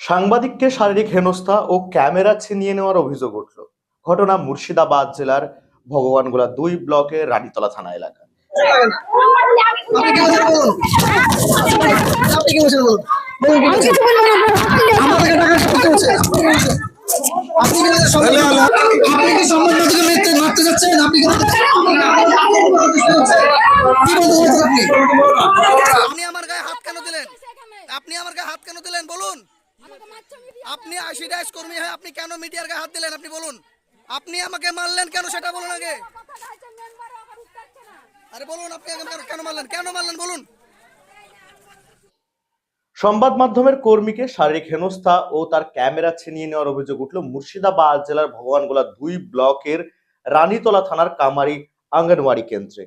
সাংবাদিককে শারীরিক হেনস্থা ও ক্যামেরা ছিনিয়ে নেওয়ার অভিযোগ উঠল। ঘটনা মুর্শিদাবাদ জেলার ভগবানগোলা দুই ব্লকের রানীতলা থানা এলাকা আপনি আমার গায়ে হাত কেন দিলেন? আপনি আমার গায়ে হাত কেন দিলেন? বলুন। আপনি আশি ডাইস কর্মী হয়ে আপনি কেন মিডিয়ার গায়ে হাত দিলেন? আপনি বলুন। আপনি আমাকে মারলেন কেন সেটা বলুন আগে। আরে বলুন আপনি কেন- কেন মারলেন? কেন মারলেন? বলুন। সংবাদ মাধ্যমের কর্মীকে শারীরিক হেনস্থা ও তার ক্যামেরা ছিনিয়ে নেওয়ার অভিযোগ উঠল মুর্শিদাবাদ জেলার ভগবানগোলা দুই ব্লকের রানীতলা থানার কামারি আঙ্গনওয়াড়ি কেন্দ্রে।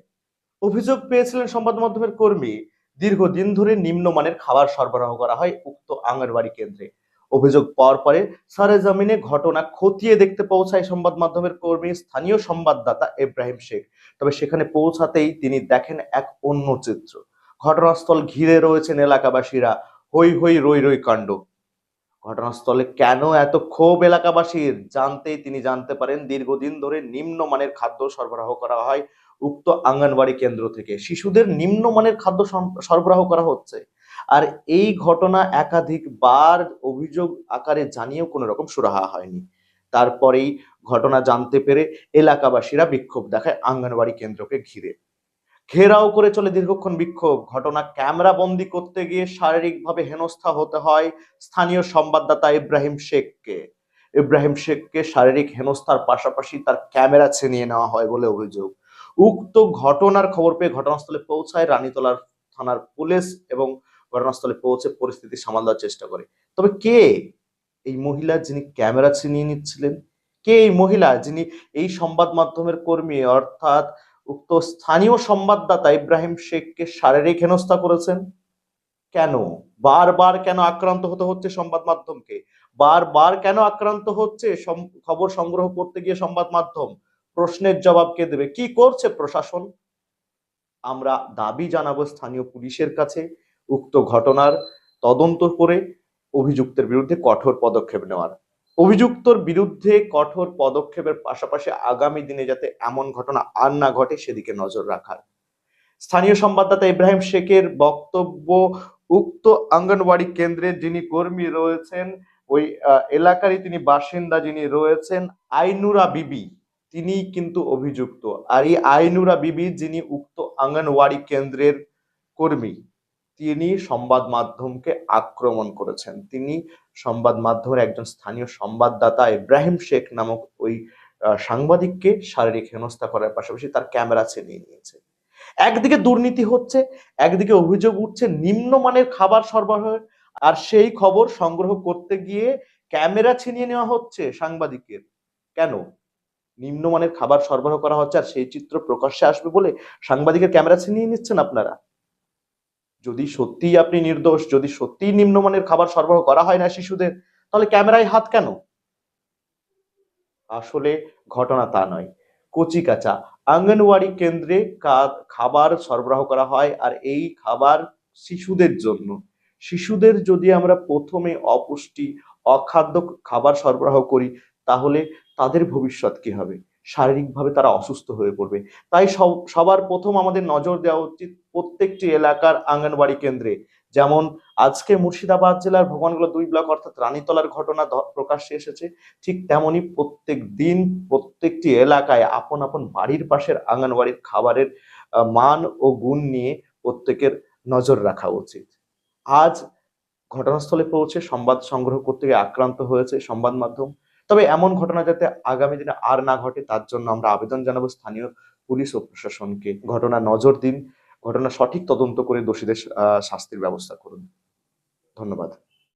অভিযোগ পেয়েছিলেন সংবাদ মাধ্যমের কর্মী দীর্ঘদিন ধরে নিম্নমানের খাবার সরবরাহ করা হয় উক্ত আঙ্গনবাড়ি কেন্দ্রে। অভিযোগ পাওয়ার পরে সারে জামিনে ঘটনা খতিয়ে দেখতে পৌঁছায় সংবাদ মাধ্যমের কর্মী স্থানীয় সংবাদদাতা ইব্রাহিম শেখ। তবে সেখানে পৌঁছাতেই তিনি দেখেন এক অন্য চিত্র। ঘটনাস্থল ঘিরে রয়েছেন এলাকাবাসীরা। হই হই রই রই কাণ্ড। ঘটনাস্থলে কেন এত ক্ষোভ এলাকাবাসীর? জানতেই তিনি জানতে পারেন, দীর্ঘদিন ধরে নিম্নমানের খাদ্য সরবরাহ করা হয় উক্ত আঙ্গনবাড়ি কেন্দ্র থেকে। শিশুদের নিম্নমানের খাদ্য সরবরাহ করা হচ্ছে। আর এই ঘটনা একাধিকবার অভিযোগ আকারে জানিয়েও কোনো রকম সুরাহা হয়নি। তারপরেই ঘটনা জানতে পেরে এলাকাবাসীরা বিক্ষোভ দেখায় আঙ্গনবাড়ি কেন্দ্রকে ঘিরে। ঘেরাও করে চলে দীর্ঘক্ষণ বিক্ষোভ। ঘটনা ক্যামেরা বন্দি করতে গিয়ে শারীরিকভাবে হেনস্থা হতে হয় স্থানীয় সংবাদদাতা ইব্রাহিম শেখকে। ইব্রাহিম শেখকে শারীরিক হেনস্থার পাশাপাশি তার ক্যামেরা ছিনিয়ে নেওয়া হয় বলে অভিযোগ। উক্ত ঘটনার খবর পেয়ে ঘটনাস্থলে পৌঁছায় রানীতলার থানার পুলিশ এবং ঘটনাস্থলে পৌঁছে পরিস্থিতি সামাল দেওয়ার চেষ্টা করে। তবে কে এই মহিলা যিনি ক্যামেরা ছিনিয়ে নিচ্ছিলেন? কে এই মহিলা যিনি এই সংবাদ মাধ্যমের কর্মী? অর্থাৎ উক্ত স্থানীয় সংবাদদাতা ইব্রাহিম শেখকে শারীরিক হেনস্থা করেছেন। কেন? বারবার কেন আক্রান্ত হতে হচ্ছে সংবাদ মাধ্যমকে? বারবার কেন আক্রান্ত হচ্ছে খবর সংগ্রহ করতে গিয়ে সংবাদ মাধ্যম? প্রশ্নের জবাব কে দেবে? কি করছে প্রশাসন? আমরা দাবি জানাব স্থানীয় পুলিশের কাছে উক্ত ঘটনার তদন্ত করে অভিযুক্তের বিরুদ্ধে কঠোর পদক্ষেপ নেওয়ার। অভিযুক্তর বিরুদ্ধে কঠোর পদক্ষেপের পাশাপাশি আগামী দিনে যাতে এমন ঘটনা আর না ঘটে, সেদিকে নজর রাখার। স্থানীয় সংবাদদাতা ইব্রাহিম শেখের বক্তব্য, উক্ত অঙ্গনওয়াড়ি কেন্দ্রের যিনি কর্মী রয়েছেন, ওই এলাকারই তিনি বাসিন্দা যিনি রয়েছেন, আইনুরা বিবি তিনি কিন্তু অভিযুক্ত। আর এই আইনুরা বিবি যিনি উক্ত অঙ্গনওয়াড়ি কেন্দ্রের কর্মী। তিনি সংবাদ মাধ্যমকে আক্রমণ করেছেন। তিনি সংবাদ মাধ্যমের একজন স্থানীয় সংবাদদাতা ইব্রাহিম শেখ নামক ওই সাংবাদিককে শারীরিক হেনস্থা করার পাশাপাশি তার ক্যামেরা ছিনিয়ে নিয়েছে। একদিকে দুর্নীতি হচ্ছে, একদিকে অভিযোগ উঠছে নিম্নমানের খাবার সরবরাহের, আর সেই খবর সংগ্রহ করতে গিয়ে ক্যামেরা ছিনিয়ে নেওয়া হচ্ছে সাংবাদিকের। কেন? নিম্নমানের খাবার সরবরাহ করা হচ্ছে আর সেই চিত্র প্রকাশ্যে আসবে বলে সাংবাদিকের ক্যামেরা ছিনিয়ে নিচ্ছেন আপনারা। যদি সত্যিই আপনি নির্দোষ, যদি সত্যিই নিম্নমানের খাবার সরবরাহ করা হয় না শিশুদের, তাহলে ক্যামেরায় হাত কেন? আসলে ঘটনা তা নয়। কচি কাঁচা আঙ্গনওয়াড়ি কেন্দ্রে খাবার সরবরাহ করা হয় আর এই খাবার শিশুদের জন্য। শিশুদের যদি আমরা প্রথমে অপুষ্টি, অখাদ্য খাবার সরবরাহ করি, তাহলে তাদের ভবিষ্যৎ কি হবে? শারীরিকভাবে তারা অসুস্থ হয়ে পড়বে। তাই সব- সবার প্রথম আমাদের নজর দেওয়া উচিত প্রত্যেকটি এলাকার আঙ্গনবাড়ি কেন্দ্রে। যেমন আজকে মুর্শিদাবাদ জেলার ভগবানগুলো দুই ব্লক অর্থাৎ রানীতলার ঘটনা প্রকাশ্যে এসেছে, ঠিক তেমনি প্রত্যেক দিন প্রত্যেকটি এলাকায় আপন আপন বাড়ির পাশের আঙ্গনবাড়ির খাবারের মান ও গুণ নিয়ে প্রত্যেকের নজর রাখা উচিত। আজ ঘটনাস্থলে পৌঁছে সংবাদ সংগ্রহ করতে গিয়ে আক্রান্ত হয়েছে সংবাদ মাধ্যম তবে এমন ঘটনা যাতে আগামী দিনে আর না ঘটে, তার জন্য আমরা আবেদন জানাব স্থানীয় পুলিশ ও প্রশাসনকে। ঘটনা নজর দিন ঘটনা সঠিক তদন্ত করে দোষীদের শাস্তির ব্যবস্থা করুন। ধন্যবাদ।